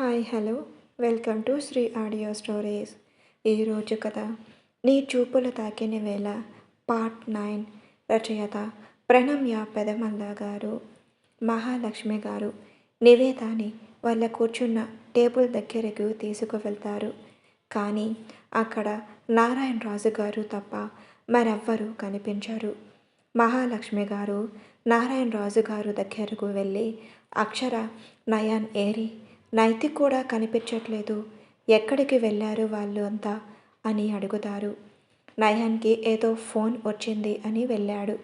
Hi hello. Welcome to Shri audio stories. ఈరోజు కథ నీ చూపులు తాకిన వేళ పార్ట్ నైన్ రచయిత ప్రణమ్య పెదమల్ల గారు. మహాలక్ష్మి గారు నివేదాని వాళ్ళ కూర్చున్న టేబుల్ దగ్గరకు తీసుకువెళ్తారు. కానీ అక్కడ నారాయణ రాజు గారు తప్ప మరెవ్వరూ కనిపించరు. మహాలక్ష్మి గారు నారాయణ రాజు గారు దగ్గరకు వెళ్ళి అక్షర నయాన్ ఏరి నైతిక్ కూడా కనిపించట్లేదు. ఎక్కడికి వెళ్ళారు వాళ్ళు అంతా? అని అడుగుతారు. నయన్కి ఏదో ఫోన్ వచ్చింది అని వెళ్ళాడు.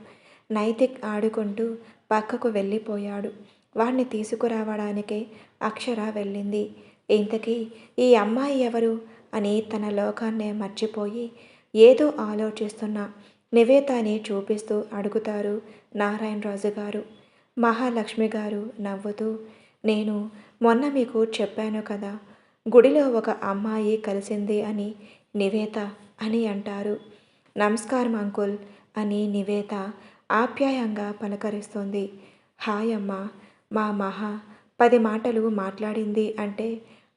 నైతిక్ ఆడుకుంటూ పక్కకు వెళ్ళిపోయాడు. వాడిని తీసుకురావడానికే అక్షర వెళ్ళింది. ఇంతకీ ఈ అమ్మాయి ఎవరు? అని తన లోకాన్నే మర్చిపోయి ఏదో ఆలోచిస్తున్న నివేతాని చూపిస్తూ అడుగుతారు నారాయణరాజు గారు మహాలక్ష్మి గారు నవ్వుతూ నేను మొన్న మీకు చెప్పాను కదా గుడిలో ఒక అమ్మాయి కలిసింది అని నివేత అని అంటారు. నమస్కారం అంకుల్ అని నివేత ఆప్యాయంగా పలకరిస్తుంది. హాయ్ అమ్మ మా మహా పది మాటలు మాట్లాడింది అంటే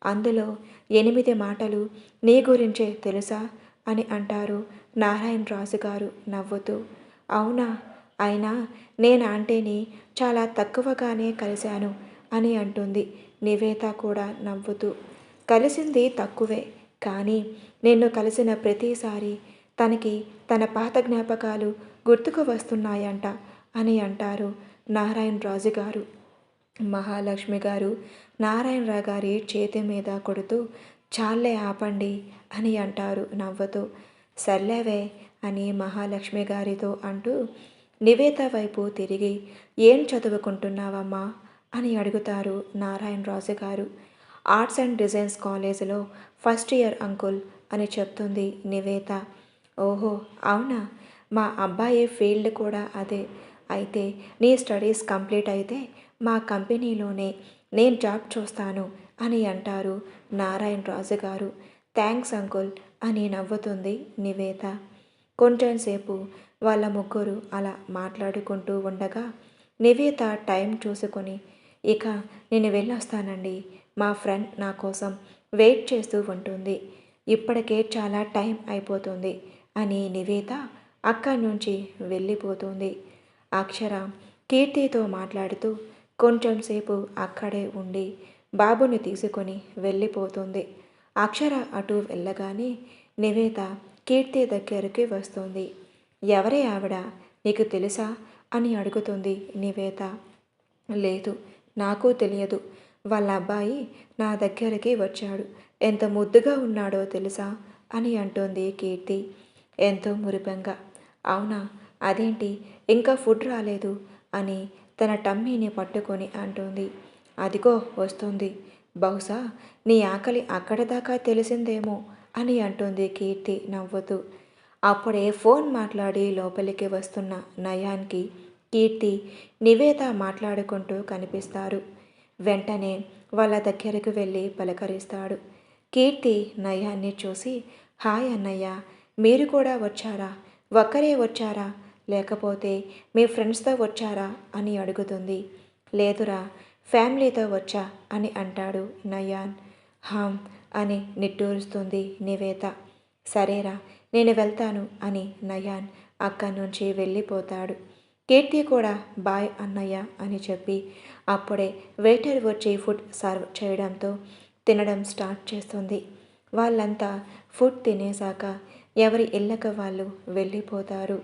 అందులో ఎనిమిది మాటలు నీ గురించే తెలుసా అని అంటారు నారాయణ రాజు గారు నవ్వుతూ. అవునా అయినా నేను ఆంటీని చాలా తక్కువగానే కలిశాను అని అంటుంది. నివేత కూడా నవ్వుతూ కలిసింది తక్కువే కానీ నిన్ను కలిసిన ప్రతిసారి తనకి తన పాత జ్ఞాపకాలు గుర్తుకు వస్తున్నాయంట అని అంటారు నారాయణ రాజు గారు. మహాలక్ష్మి గారు నారాయణరావు గారి చేతి మీద కొడుతూ చాలే ఆపండి అని అంటారు నవ్వుతూ. సర్లేవే అని మహాలక్ష్మి గారితో అంటూ నివేత వైపు తిరిగి ఏం చదువుకుంటున్నావమ్మా? అని అడుగుతారు Narayana Raju garu. Arts and designs కాలేజీలో ఫస్ట్ ఇయర్ అంకుల్ అని చెప్తుంది నివేత. ఓహో అవునా? మా అబ్బాయి ఫీల్డ్ కూడా అదే. అయితే నీ స్టడీస్ కంప్లీట్ అయితే మా కంపెనీలోనే నేను జాబ్ చూస్తాను అని అంటారు నారాయణ రాజు గారు. థ్యాంక్స్ అంకుల్ అని నవ్వుతుంది నివేత. కొంచెంసేపు వాళ్ళ ముగ్గురు అలా మాట్లాడుకుంటూ ఉండగా నివేత టైం చూసుకొని ఇక నేను వెళ్ళొస్తానండి. మా ఫ్రెండ్ నా కోసం వెయిట్ చేస్తూ ఉంటుంది. ఇప్పటికే చాలా టైం అయిపోతుంది అని నివేత అక్కడి నుంచి వెళ్ళిపోతుంది. అక్షర కీర్తితో మాట్లాడుతూ కొంచెంసేపు అక్కడే ఉండి బాబుని తీసుకొని వెళ్ళిపోతుంది. అక్షర అటు వెళ్ళగానే నివేత కీర్తి దగ్గరికి వస్తుంది. ఎవరే ఆవిడ నీకు తెలుసా అని అడుగుతుంది నివేత లేదు నాకు తెలియదు. వాళ్ళ అబ్బాయి నా దగ్గరికి వచ్చాడు. ఎంత ముద్దుగా ఉన్నాడో తెలుసా? అని అంటోంది కీర్తి. ఎంతో మురిపంగా. అవునా? అదేంటి? ఇంకా ఫుడ్ రాలేదు అని తన టమ్మీని పట్టుకొని అంటోంది. అదిగో వస్తుంది. బహుశా నీ ఆకలి అక్కడ దాకా తెలిసిందేమో అని అంటుంది కీర్తి నవ్వుతూ. అప్పుడే ఫోన్ మాట్లాడి లోపలికి వస్తున్న నయాన్కి కీర్తి నివేద మాట్లాడుకుంటూ కనిపిస్తారు. వెంటనే వాళ్ళ దగ్గరకు వెళ్ళి పలకరిస్తాడు. కీర్తి నయాన్ని చూసి హాయ్ అన్నయ్య మీరు కూడా వచ్చారా? ఒక్కరే వచ్చారా? లేకపోతే మీ ఫ్రెండ్స్తో వచ్చారా? అని అడుగుతుంది. లేదురా ఫ్యామిలీతో వచ్చా? అని అంటాడు నయాన్. హామ్ అని నిట్టూరుస్తుంది నివేత సరేరా నేను వెళ్తాను అని నయాన్ అక్కడి నుంచి వెళ్ళిపోతాడు. కీర్తి కూడా బాయ్ అన్నయ్య అని చెప్పి అప్పుడే వెయిటర్ వచ్చి ఫుడ్ సర్వ్ చేయడంతో తినడం స్టార్ట్ చేస్తుంది. వాళ్ళంతా ఫుడ్ తినేశాక ఎవరి ఇళ్ళక వాళ్ళు వెళ్ళిపోతారు.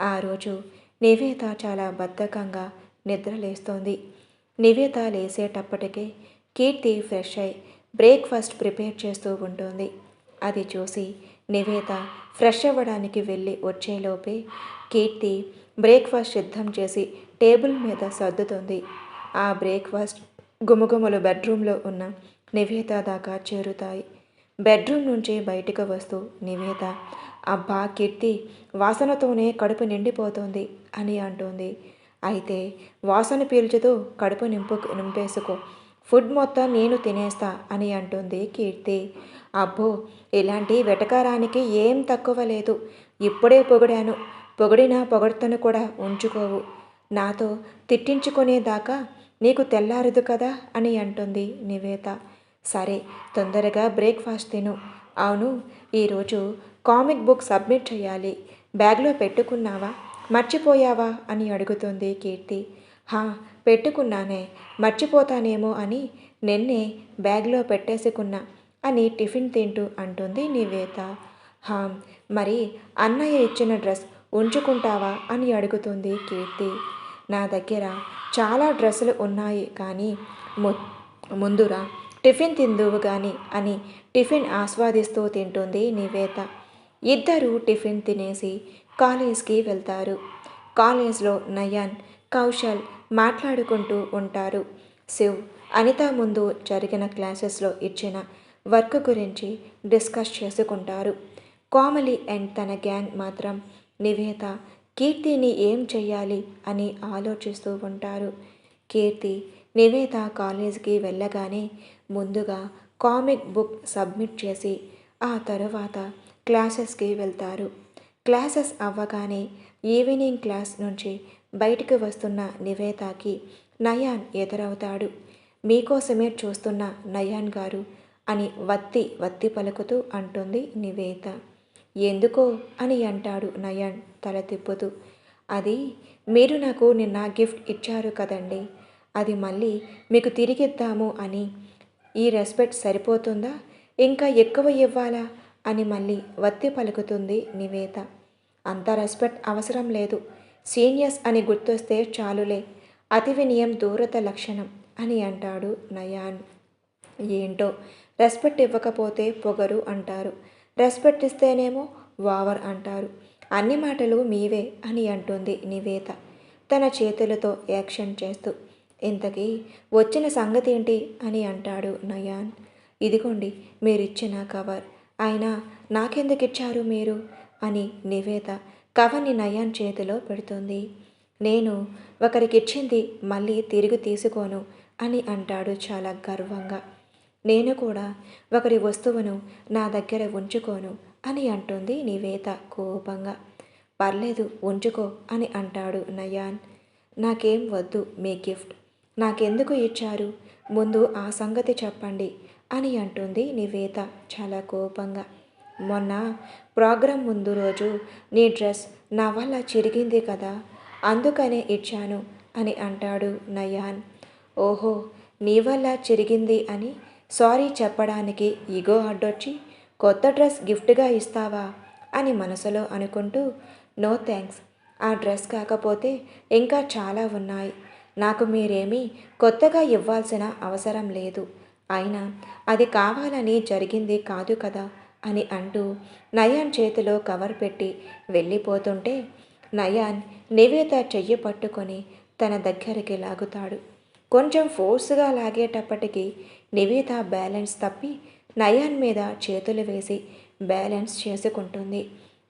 ఆ రోజు నివేత చాలా బద్ధకంగా నిద్రలేస్తోంది. నివేత లేసేటప్పటికే కీర్తి ఫ్రెష్ అయి బ్రేక్ఫాస్ట్ ప్రిపేర్ చేస్తూ ఉంటుంది. అది చూసి నివేత ఫ్రెష్ అవ్వడానికి వెళ్ళి వచ్చేలోపే కీర్తి బ్రేక్ఫాస్ట్ సిద్ధం చేసి టేబుల్ మీద సర్దుతుంది. ఆ బ్రేక్ఫాస్ట్ గుమగుమలు బెడ్రూమ్లో ఉన్న నివేత దాకా చేరుతాయి. బెడ్రూమ్ నుంచి బయటకు వస్తూ నివేత అబ్బా కీర్తి వాసనతోనే కడుపు నిండిపోతుంది అని అంటుంది. అయితే వాసన పీల్చుతూ కడుపు నింపు నింపేసుకో. ఫుడ్ మొత్తం నేను తినేస్తా అని అంటుంది కీర్తి. అబ్బో ఇలాంటి వెటకారానికి ఏం తక్కువ లేదు. ఇప్పుడే పొగిడాను. పొగిడిన పొగడ్తను కూడా ఉంచుకోవు. నాతో తిట్టించుకునేదాకా నీకు తెల్లారదు కదా అని అంటుంది నివేత. సరే తొందరగా బ్రేక్ఫాస్ట్ తిను. అవును ఈరోజు కామిక్ బుక్ సబ్మిట్ చేయాలి బ్యాగ్లో పెట్టుకున్నావా? మర్చిపోయావా? అని అడుగుతుంది కీర్తి. హా పెట్టుకున్నానే. మర్చిపోతానేమో అని నిన్నే బ్యాగ్లో పెట్టేసుకున్నా అని టిఫిన్ తింటూ అంటుంది నివేత. హా మరి అన్నయ్య ఇచ్చిన డ్రెస్ ఉంచుకుంటావా? అని అడుగుతుంది కీర్తి. నా దగ్గర చాలా డ్రెస్సులు ఉన్నాయి కానీ ము ముందురా టిఫిన్ తిందువు కానీ అని టిఫిన్ ఆస్వాదిస్తూ తింటుంది నివేత. ఇద్దరు టిఫిన్ తినేసి కాలేజ్కి వెళ్తారు. కాలేజ్లో నయాన్ కౌశల్ మాట్లాడుకుంటూ ఉంటారు. శివ్ అనిత ముందు జరిగిన క్లాసెస్లో ఇచ్చిన వర్క్ గురించి డిస్కస్ చేసుకుంటారు. కోమలి అండ్ తన గ్యాంగ్ మాత్రం నివేత కీర్తిని ఏం చెయ్యాలి అని ఆలోచిస్తూ ఉంటారు. కీర్తి నివేత కాలేజీకి వెళ్ళగానే ముందుగా కామిక్ బుక్ సబ్మిట్ చేసి ఆ తరువాత క్లాసెస్కి వెళ్తారు. క్లాసెస్ అవ్వగానే ఈవినింగ్ క్లాస్ నుంచి బయటకు వస్తున్న నివేతకి నయాన్ ఎదురవుతాడు. మీకోసమే చూస్తున్న నయాన్ గారు అని వత్తి వత్తి పలుకుతూ అంటుంది నివేత. ఎందుకో అని అంటాడు నయన్ తల తిప్పుతూ. అది మీరు నాకు నిన్న గిఫ్ట్ ఇచ్చారు కదండి అది మళ్ళీ మీకు తిరిగిద్దాము అని. ఈ రెస్పెక్ట్ సరిపోతుందా? ఇంకా ఎక్కువ ఇవ్వాలా? అని మళ్ళీ వత్తి పలుకుతుంది నివేత. అంత రెస్పెక్ట్ అవసరం లేదు. సీనియర్స్ అని గుర్తొస్తే చాలులే. అతి వినయం దూరత లక్షణం అని అంటాడు నయాన్. ఏంటో? రెస్పెక్ట్ ఇవ్వకపోతే పొగరు అంటారు. రెస్పెక్ట్ ఇస్తేనేమో వావర్ అంటారు. అన్ని మాటలు మీవే అని అంటుంది నివేత. తన చేతులతో యాక్షన్ చేస్తూ ఇంతకీ వచ్చిన సంగతి ఏంటి అని అంటాడు నయాన్. ఇదిగోండి మీరిచ్చిన కవర్. అయినా నాకెందుకు ఇచ్చారు మీరు? అని నివేత కవర్ని నయాన్ చేతిలో పెడుతుంది. నేను ఒకరికిచ్చింది మళ్ళీ తిరిగి తీసుకోను అని అంటాడు చాలా గర్వంగా. నేను కూడా ఒకరి వస్తువును నా దగ్గర ఉంచుకోను అని అంటుంది నివేత కోపంగా. పర్లేదు ఉంచుకో అని అంటాడు నయాన్. నాకేం వద్దు మీ గిఫ్ట్. నాకెందుకు ఇచ్చారు? ముందు ఆ సంగతి చెప్పండి అని అంటుంది నివేత చాలా కోపంగా. మొన్న ప్రోగ్రాం ముందు రోజు నీ డ్రెస్ నా వల్ల చిరిగింది కదా అందుకనే ఇచ్చాను అని అంటాడు నయాన్. ఓహో నీ వల్ల చిరిగింది అని సారీ చెప్పడానికి ఇగో అడ్డొచ్చి కొత్త డ్రెస్ గిఫ్ట్గా ఇస్తావా? అని మనసులో అనుకుంటూ నో థ్యాంక్స్ ఆ డ్రెస్ కాకపోతే ఇంకా చాలా ఉన్నాయి. నాకు మీరేమీ కొత్తగా ఇవ్వాల్సిన అవసరం లేదు. అయినా అది కావాలని జరిగింది కాదు కదా? అని అంటూ నయాన్ చేతిలో కవర్ పెట్టి వెళ్ళిపోతుంటే నయాన్ నివేత చెయ్యి పట్టుకొని తన దగ్గరికి లాగుతాడు. కొంచెం ఫోర్స్గా లాగేటప్పటికీ నివేద బ్యాలెన్స్ తప్పి నయాన్ మీద చేతులు వేసి బ్యాలెన్స్ చేసుకుంటుంది.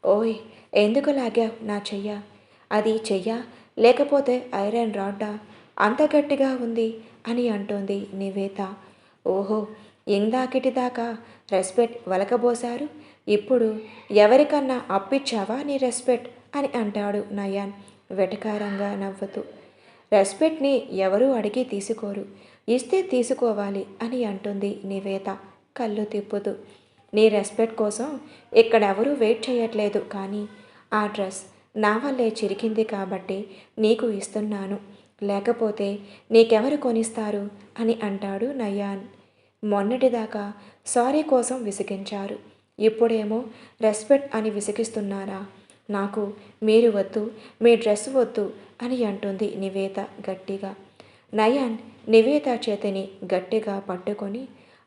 ఓయ్ ఎందుకు లాగావు నా చెయ్య? అది చెయ్య లేకపోతే ఐరన్ రాడ్డా? అంత గట్టిగా ఉంది అని అంటుంది నివేత ఓహో ఇందాకిటి దాకా రెస్పెక్ట్ వలకబోశారు. ఇప్పుడు ఎవరికన్నా అప్పిచ్చావా నీ రెస్పెక్ట్? అని అంటాడు నయాన్ వెటకారంగా నవ్వుతూ. రెస్పెక్ట్ని ఎవరూ అడిగి తీసుకోరు. ఇస్తే తీసుకోవాలి అని అంటుంది నివేత. కళ్ళు తిప్పుతూ. నీ రెస్పెక్ట్ కోసం ఇక్కడెవరూ వెయిట్ చేయట్లేదు కానీ ఆ డ్రెస్ నా వల్లే చిరికింది కాబట్టి నీకు ఇస్తున్నాను. లేకపోతే నీకెవరు కొనిస్తారు? అని అంటాడు నయాన్. మొన్నటిదాకా సారీ కోసం విసిగించారు. ఇప్పుడేమో రెస్పెక్ట్ అని విసిగిస్తున్నారా? నాకు మీరు వద్దు మీ డ్రెస్ వద్దు అని అంటుంది నివేత గట్టిగా. నయాన్ నివేత చేతిని గట్టిగా పట్టుకొని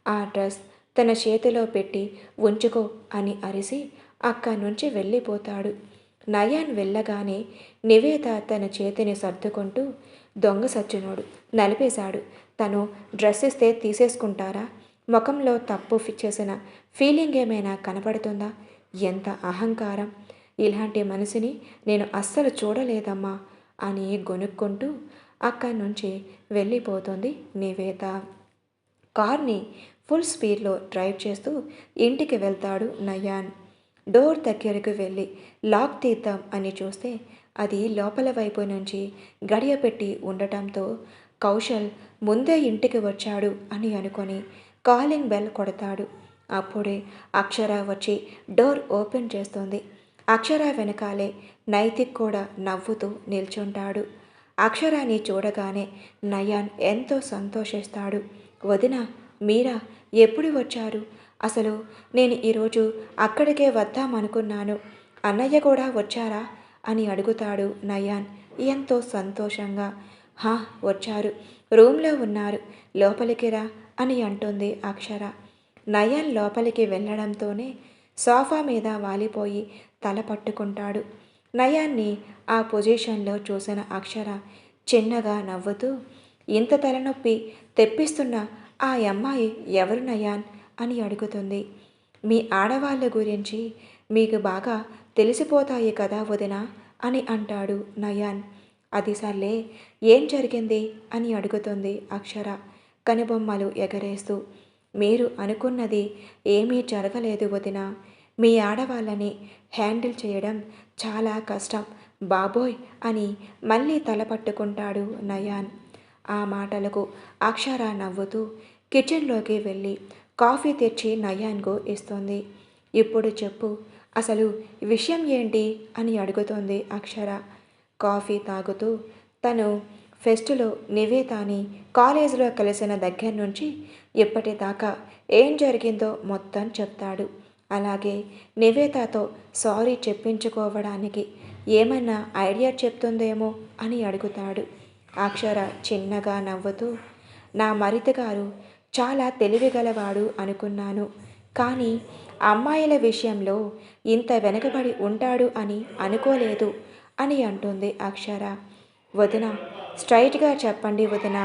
ఆ డ్రెస్ తన చేతిలో పెట్టి ఉంచుకో అని అరిసి అక్కడి నుంచి వెళ్ళిపోతాడు. నయాన్ వెళ్ళగానే నివేత తన చేతిని సర్దుకుంటూ దొంగ సచ్చినోడు నలిపేశాడు. తను డ్రెస్ ఇస్తే తీసేసుకుంటారా? ముఖంలో తప్పు చేసిన ఫీలింగ్ ఏమైనా కనపడుతుందా? ఎంత అహంకారం! ఇలాంటి మనిషిని నేను అస్సలు చూడలేదమ్మా అని గొనుక్కుంటూ అక్కడి నుంచి వెళ్ళిపోతుంది నివేత కార్ని ఫుల్ స్పీడ్లో డ్రైవ్ చేస్తూ ఇంటికి వెళ్తాడు నయాన్. డోర్ దగ్గరకు వెళ్ళి లాక్ తీద్దాం అని చూస్తే అది లోపల వైపు నుంచి గడియ పెట్టి ఉండటంతో కౌశల్ ముందే ఇంటికి వచ్చాడు అని అనుకొని కాలింగ్ బెల్ కొడతాడు. అప్పుడే అక్షర వచ్చి డోర్ ఓపెన్ చేస్తుంది. అక్షర వెనకాలే నైతిక్ కూడా నవ్వుతూ నిల్చుంటాడు. అక్షరాన్ని చూడగానే నయాన్ ఎంతో సంతోషిస్తాడు. వదిన మీరా ఎప్పుడు వచ్చారు? అసలు నేను ఈరోజు అక్కడికే వద్దామనుకున్నాను. అన్నయ్య కూడా వచ్చారా? అని అడుగుతాడు నయాన్ ఎంతో సంతోషంగా. హా వచ్చారు. రూమ్లో ఉన్నారు. లోపలికి రా అని అంటుంది అక్షర. నయాన్ లోపలికి వెళ్ళడంతోనే సోఫా మీద వాలిపోయి తల పట్టుకుంటాడు. నయాన్ని ఆ పొజిషన్లో చూసిన అక్షర చిన్నగా నవ్వుతూ ఇంత తలనొప్పి తెప్పిస్తున్న ఆ అమ్మాయి ఎవరు నయాన్? అని అడుగుతుంది. మీ ఆడవాళ్ళ గురించి మీకు బాగా తెలిసిపోతాయి కదా వదిన అని అంటాడు నయాన్. అది సర్లే ఏం జరిగింది? అని అడుగుతుంది అక్షర కనుబొమ్మలు ఎగరేస్తూ. మీరు అనుకున్నది ఏమీ జరగలేదు వదిన. మీ ఆడవాళ్ళని హ్యాండిల్ చేయడం చాలా కష్టం. బాబోయ్! అని మళ్ళీ తల పట్టుకుంటాడు నయాన్. ఆ మాటలకు అక్షర నవ్వుతూ కిచెన్లోకి వెళ్ళి కాఫీ తెచ్చి నయాన్కు ఇస్తుంది. ఇప్పుడు చెప్పు అసలు విషయం ఏంటి అని అడుగుతోంది అక్షర. కాఫీ తాగుతూ తను ఫెస్టులో నివేతాని కాలేజీలో కలిసిన దగ్గర నుంచి ఇప్పటిదాకా ఏం జరిగిందో మొత్తం చెప్తాడు. అలాగే నివేతాతో సారీ చెప్పించుకోవడానికి ఏమన్నా ఐడియా చెప్తుందేమో అని అడుగుతాడు. అక్షర చిన్నగా నవ్వుతూ నా మరిత గారు చాలా తెలివిగలవాడు అనుకున్నాను. కానీ అమ్మాయిల విషయంలో ఇంత వెనకబడి ఉంటాడు అని అనుకోలేదు అని అంటుంది అక్షర. వదిన స్ట్రైట్గా చెప్పండి వదిన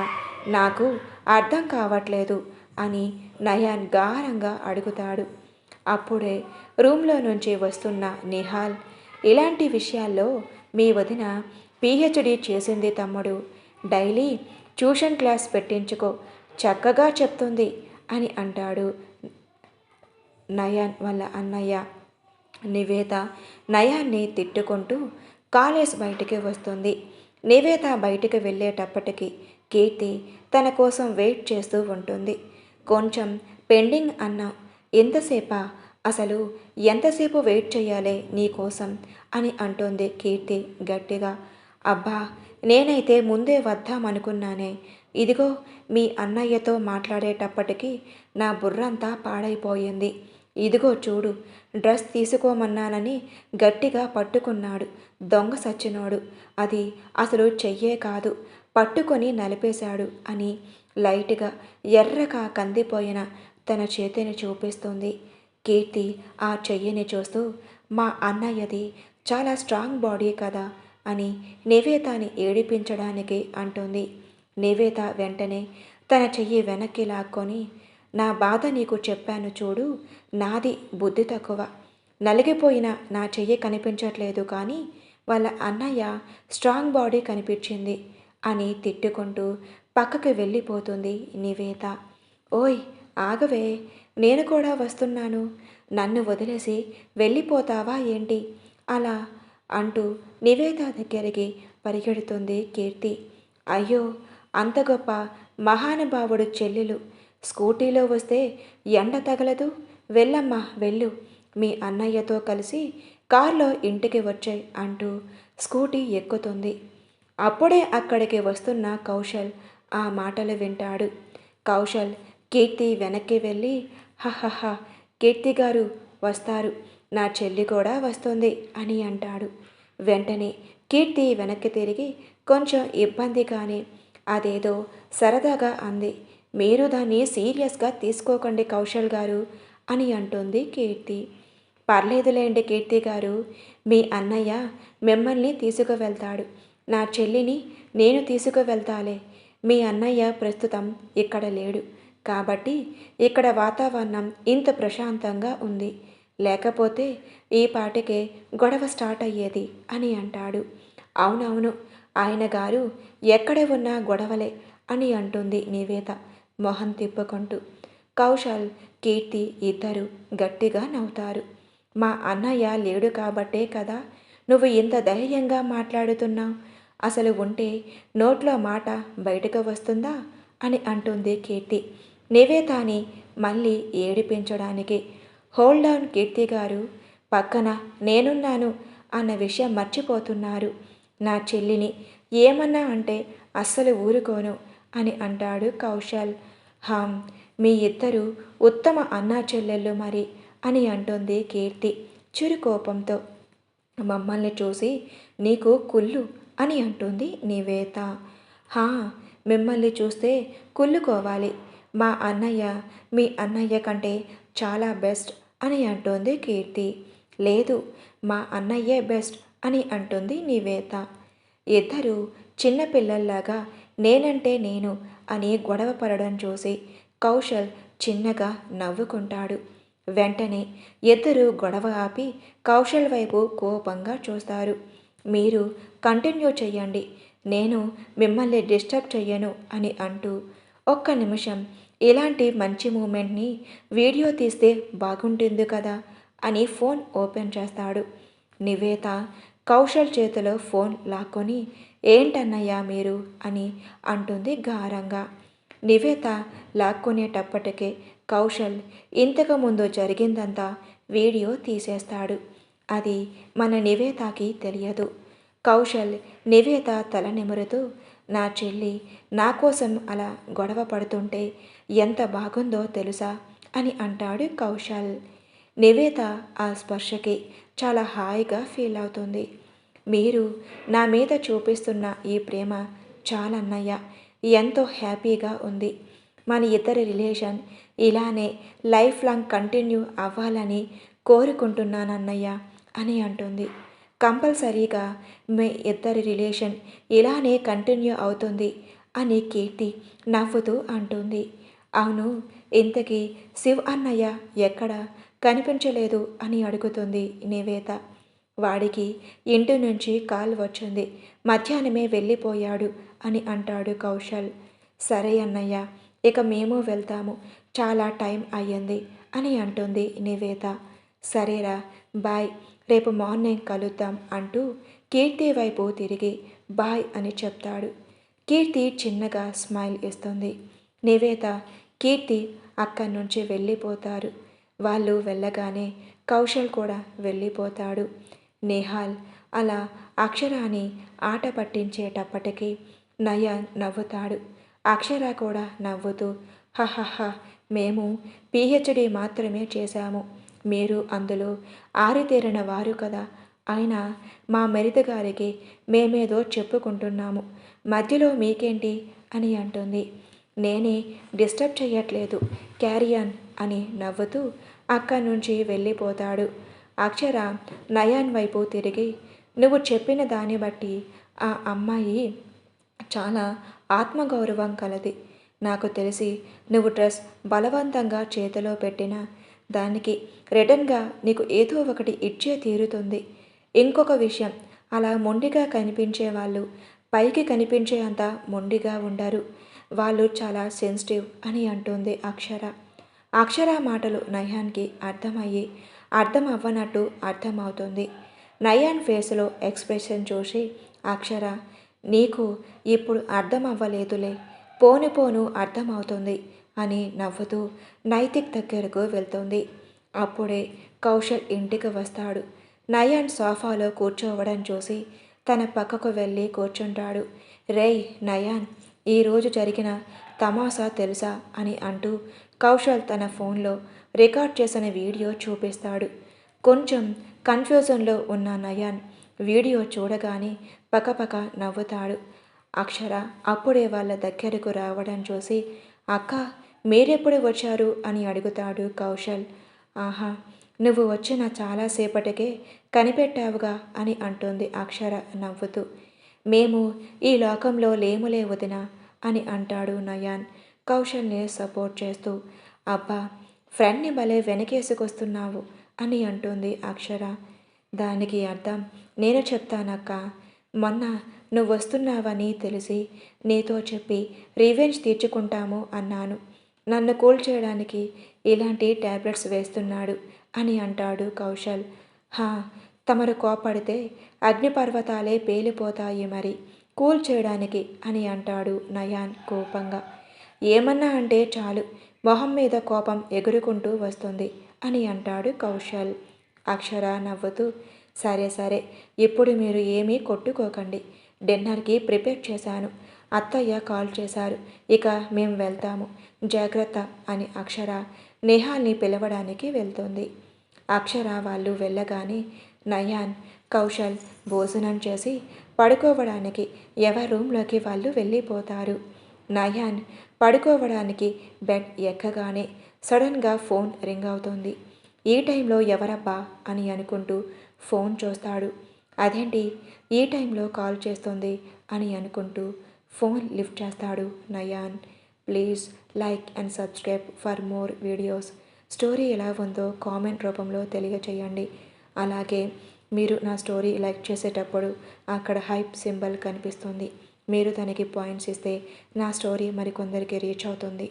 నాకు అర్థం కావట్లేదు అని నయాన్ గారంగా అడుగుతాడు. అప్పుడే రూమ్లో నుంచి వస్తున్న నిహాల్ ఇలాంటి విషయాల్లో మీ వదిన పిహెచ్డి చేసింది తమ్ముడు. డైలీ ట్యూషన్ క్లాస్ పెట్టించుకో. చక్కగా చెప్తుంది అని అంటాడు నయాన్ వాళ్ళ అన్నయ్య. నివేత నయాన్ని తిట్టుకుంటూ కాలేజ్ బయటికి వస్తుంది. నివేత బయటికి వెళ్ళేటప్పటికి కీర్తి తన కోసం వెయిట్ చేస్తూ ఉంటుంది. కొంచెం పెండింగ్ అన్నా ఎంతసేపా? అసలు ఎంతసేపు వెయిట్ చేయాలి నీకోసం అని అంటోంది కీర్తి గట్టిగా. అబ్బా నేనైతే ముందే వద్దామనుకున్నానే. ఇదిగో మీ అన్నయ్యతో మాట్లాడేటప్పటికి నా బుర్రంతా పాడైపోయింది. ఇదిగో చూడు డ్రెస్ తీసుకోమన్నానని గట్టిగా పట్టుకున్నాడు దొంగ సచ్చినోడు. అది అసలు చెయ్యే కాదు పట్టుకొని నలిపేశాడు అని లైట్గా ఎర్రగా కందిపోయిన తన చేతిని చూపిస్తుంది. కీర్తి ఆ చెయ్యిని చూస్తూ మా అన్నయ్యది చాలా స్ట్రాంగ్ బాడీ కదా అని నివేతాని ఏడిపించడానికి అంటుంది. నివేత వెంటనే తన చెయ్యి వెనక్కి లాక్కొని నా బాధ నీకు చెప్పాను చూడు నాది బుద్ధి తక్కువ. నలిగిపోయిన నా చెయ్యి కనిపించట్లేదు కానీ వాళ్ళ అన్నయ్య స్ట్రాంగ్ బాడీ కనిపించింది అని తిట్టుకుంటూ పక్కకి వెళ్ళిపోతుంది నివేత. ఓయ్ ఆగవే నేను కూడా వస్తున్నాను. నన్ను వదిలేసి వెళ్ళిపోతావా ఏంటి? అలా అంటూ నివేద దగ్గరికి పరిగెడుతుంది కీర్తి. అయ్యో అంత గొప్ప మహానుభావుడు చెల్లెలు. స్కూటీలో వస్తే ఎండ తగలదు. వెళ్ళమ్మా వెళ్ళు. మీ అన్నయ్యతో కలిసి కారులో ఇంటికి వచ్చాయి అంటూ స్కూటీ ఎక్కుతుంది. అప్పుడే అక్కడికి వస్తున్న కౌశల్ ఆ మాటలు వింటాడు. కౌశల్ కీర్తి వెనక్కి వెళ్ళి హహహ కీర్తి గారు వస్తారు. నా చెల్లి కూడా వస్తుంది అని అంటాడు. వెంటనే కీర్తి వెనక్కి తిరిగి కొంచెం ఇబ్బందిగానే అదేదో సరదాగా అంది. మీరు దాన్ని సీరియస్గా తీసుకోకండి కౌశల్ గారు అని అంటుంది కీర్తి. పర్లేదులేండి కీర్తి గారు మీ అన్నయ్య మిమ్మల్ని తీసుకువెళ్తాడు. నా చెల్లిని నేను తీసుకువెళ్తాలే. మీ అన్నయ్య ప్రస్తుతం ఇక్కడ లేడు. కాబట్టి ఇక్కడ వాతావరణం ఇంత ప్రశాంతంగా ఉంది. లేకపోతే ఈ పాటికే గొడవ స్టార్ట్ అయ్యేది అని అంటాడు. అవునవును ఆయన గారు ఎక్కడ ఉన్నా గొడవలే అని అంటుంది నివేత మొహం తిప్పుకుంటూ. కౌశల్ కీర్తి ఇద్దరు గట్టిగా నవ్వుతారు. మా అన్నయ్య లేడు కాబట్టే కదా నువ్వు ఇంత ధైర్యంగా మాట్లాడుతున్నావు? అసలు ఉంటే నోట్లో మాట బయటకు వస్తుందా? అని అంటుంది కీర్తి. నివేతాని మళ్ళీ ఏడిపించడానికి. హోల్డ్ డౌన్ కీర్తి గారు పక్కన నేనున్నాను అన్న విషయం మర్చిపోతున్నారు. నా చెల్లిని ఏమన్నా అంటే అస్సలు ఊరుకోను అని అంటాడు కౌశల్. హామ్ మీ ఇద్దరు ఉత్తమ అన్నా చెల్లెళ్ళు మరి అని అంటుంది కీర్తి చిరుకోపంతో. మమ్మల్ని చూసి నీకు కుళ్ళు అని అంటుంది నివేత. హా మిమ్మల్ని చూస్తే కుళ్ళుకోవాలి మా అన్నయ్య మీ అన్నయ్య కంటే చాలా బెస్ట్ అని అంటుంది కీర్తి. లేదు మా అన్నయ్యే బెస్ట్ అని అంటుంది నివేత. ఇద్దరు చిన్నపిల్లల్లాగా నేనంటే నేను అని గొడవ పడడం చూసి కౌశల్ చిన్నగా నవ్వుకుంటాడు. వెంటనే ఇద్దరు గొడవ ఆపి కౌశల్ వైపు కోపంగా చూస్తారు. మీరు కంటిన్యూ చెయ్యండి నేను మిమ్మల్ని డిస్టర్బ్ చెయ్యను అని అంటూ ఒక్క నిమిషం ఇలాంటి మంచి మూమెంట్ని వీడియో తీస్తే బాగుంటుంది కదా అని ఫోన్ ఓపెన్ చేస్తాడు. నివేత కౌశల్ చేతిలో ఫోన్ లాక్కొని ఏంటన్నయ్యా మీరు? అని అంటుంది గారంగా. నివేత లాక్కునేటప్పటికే కౌశల్ ఇంతకుముందు జరిగిందంతా వీడియో తీసేస్తాడు. అది మన నివేతకి తెలియదు. కౌశల్ నివేత తల నిమురుతూ నా చెల్లి నా కోసం అలా గొడవ పడుతుంటే ఎంత బాగుందో తెలుసా? అని అంటాడు కౌశల్. నివేత ఆ స్పర్శకి చాలా హాయిగా ఫీల్ అవుతుంది. మీరు నా మీద చూపిస్తున్న ఈ ప్రేమ చాలన్నయ్య ఎంతో హ్యాపీగా ఉంది. మన ఇద్దరి రిలేషన్ ఇలానే లైఫ్ లాంగ్ కంటిన్యూ అవ్వాలని కోరుకుంటున్నానన్నయ్య అని అంటుంది. కంపల్సరీగా మీ ఇద్దరి రిలేషన్ ఇలానే కంటిన్యూ అవుతుంది అని కీర్తి నవ్వుతూ అంటుంది. అవును ఇంతకీ శివ్ అన్నయ్య ఎక్కడ? కనిపించలేదు అని అడుగుతుంది నివేత. వాడికి ఇంటి నుంచి కాల్ వచ్చింది. మధ్యాహ్నమే వెళ్ళిపోయాడు అని అంటాడు కౌశల్. సరే అన్నయ్య ఇక మేము వెళ్తాము. చాలా టైం అయ్యింది అని అంటుంది నివేత. సరేరా బాయ్. రేపు మార్నింగ్ కలుద్దాం అంటూ కీర్తి వైపు తిరిగి బాయ్ అని చెప్తాడు. కీర్తి చిన్నగా స్మైల్ ఇస్తుంది. నివేత కీర్తి అక్కడి నుంచి వెళ్ళిపోతారు. వాళ్ళు వెళ్ళగానే కౌశల్ కూడా వెళ్ళిపోతాడు. నేహాల్ అలా అక్షరాన్ని ఆట పట్టించేటప్పటికీ నయన్ నవ్వుతాడు. అక్షర కూడా నవ్వుతూ హహహ మేము పిహెచ్డి మాత్రమే చేశాము. మీరు అందులో ఆరితేరిన వారు కదా. అయినా మా మెరిత గారికి మేమేదో చెప్పుకుంటున్నాము. మధ్యలో మీకేంటి? అని అంటుంది. నేనే డిస్టర్బ్ చేయట్లేదు క్యారియన్ అని నవ్వుతూ అక్కడి నుంచి వెళ్ళిపోతాడు. అక్షర నయాన్ వైపు తిరిగి నువ్వు చెప్పిన దాన్ని బట్టి ఆ అమ్మాయి చాలా ఆత్మగౌరవం కలది. నాకు తెలిసి నువ్వు డ్రెస్ బలవంతంగా చేతిలో పెట్టిన దానికి రిటర్న్గా నీకు ఏదో ఒకటి ఇచ్చే తీరుతుంది. ఇంకొక విషయం అలా మొండిగా కనిపించే వాళ్ళు పైకి కనిపించే అంత మొండిగా ఉండరు. వాళ్ళు చాలా సెన్సిటివ్ అని అంటుంది అక్షర. అక్షర మాటలు నయాన్కి అర్థమయ్యి అర్థం అవ్వనట్టు అర్థమవుతుంది. నయాన్ ఫేస్లో ఎక్స్ప్రెషన్ చూసి అక్షర నీకు ఇప్పుడు అర్థం అవ్వలేదులే. పోను పోను అర్థమవుతుంది. అని నవ్వుతూ నైతిక్ దగ్గరకు వెళ్తుంది. అప్పుడే కౌశల్ ఇంటికి వస్తాడు. నయాన్ సోఫాలో కూర్చోవడం చూసి తన పక్కకు వెళ్ళి కూర్చుంటాడు. రేయ్ నయాన్ ఈరోజు జరిగిన తమాషా తెలుసా? అని అంటూ కౌశల్ తన ఫోన్లో రికార్డ్ చేసిన వీడియో చూపిస్తాడు. కొంచెం కన్ఫ్యూజన్లో ఉన్న నయాన్ వీడియో చూడగానే పక్కపక్క నవ్వుతాడు. అక్షర అప్పుడే వాళ్ళ దగ్గరకు రావడం చూసి అక్క మీరెప్పుడు వచ్చారు? అని అడుగుతాడు కౌశల్. ఆహా నువ్వు వచ్చిన చాలాసేపటికే కనిపెట్టావుగా అని అంటుంది అక్షర నవ్వుతూ. మేము ఈ లోకంలో లేములే వదిన అని అంటాడు నయాన్. కౌశల్ని సపోర్ట్ చేస్తూ. అబ్బా ఫ్రెండ్ని భలే వెనకేసుకొస్తున్నావు అని అంటుంది అక్షర. దానికి అర్థం నేను చెప్తానక్క. మొన్న నువ్వు వస్తున్నావని తెలిసి నీతో చెప్పి రివెంజ్ తీర్చుకుంటాము అన్నాను. నన్ను కూల్ చేయడానికి ఇలాంటి ట్యాబ్లెట్స్ వేస్తున్నాడు అని అంటాడు కౌశల్. హా తమరు కోపడితే అగ్నిపర్వతాలే పేలిపోతాయి మరి. కూల్ చేయడానికి అని అంటాడు నయాన్ కోపంగా. ఏమన్నా అంటే చాలు మొహం మీద కోపం ఎగురుకుంటూ వస్తుంది అని అంటాడు కౌశల్. అక్షర నవ్వుతూ సరే సరే ఇప్పుడు మీరు ఏమీ కొట్టుకోకండి. డిన్నర్కి ప్రిపేర్ చేశాను. అత్తయ్య కాల్ చేశారు. ఇక మేము వెళ్తాము. జాగ్రత్త అని అక్షర నేహాల్ని పిలవడానికి వెళ్తుంది. అక్షర వాళ్ళు వెళ్ళగానే నయాన్ కౌశల్ భోజనం చేసి పడుకోవడానికి ఎవరి రూమ్లోకి వాళ్ళు వెళ్ళిపోతారు. నయాన్ పడుకోవడానికి బెడ్ ఎక్కగానే సడన్గా ఫోన్ రింగ్ అవుతుంది. ఈ టైంలో ఎవరబ్బా అని అనుకుంటూ ఫోన్ చూస్తాడు. అదేంటి? ఈ టైంలో కాల్ చేస్తుంది అని అనుకుంటూ ఫోన్ లిఫ్ట్ చేస్తాడు Nayan. Please like and subscribe for more videos. Story ఎలా ఉందో కామెంట్ రూపంలో తెలియచేయండి. అలాగే మీరు నా స్టోరీ లైక్ చేసేటప్పుడు అక్కడ హైప్ సింబల్ కనిపిస్తుంది. మీరు దానికి పాయింట్స్ ఇస్తే నా స్టోరీ మరికొందరికి రీచ్ అవుతుంది.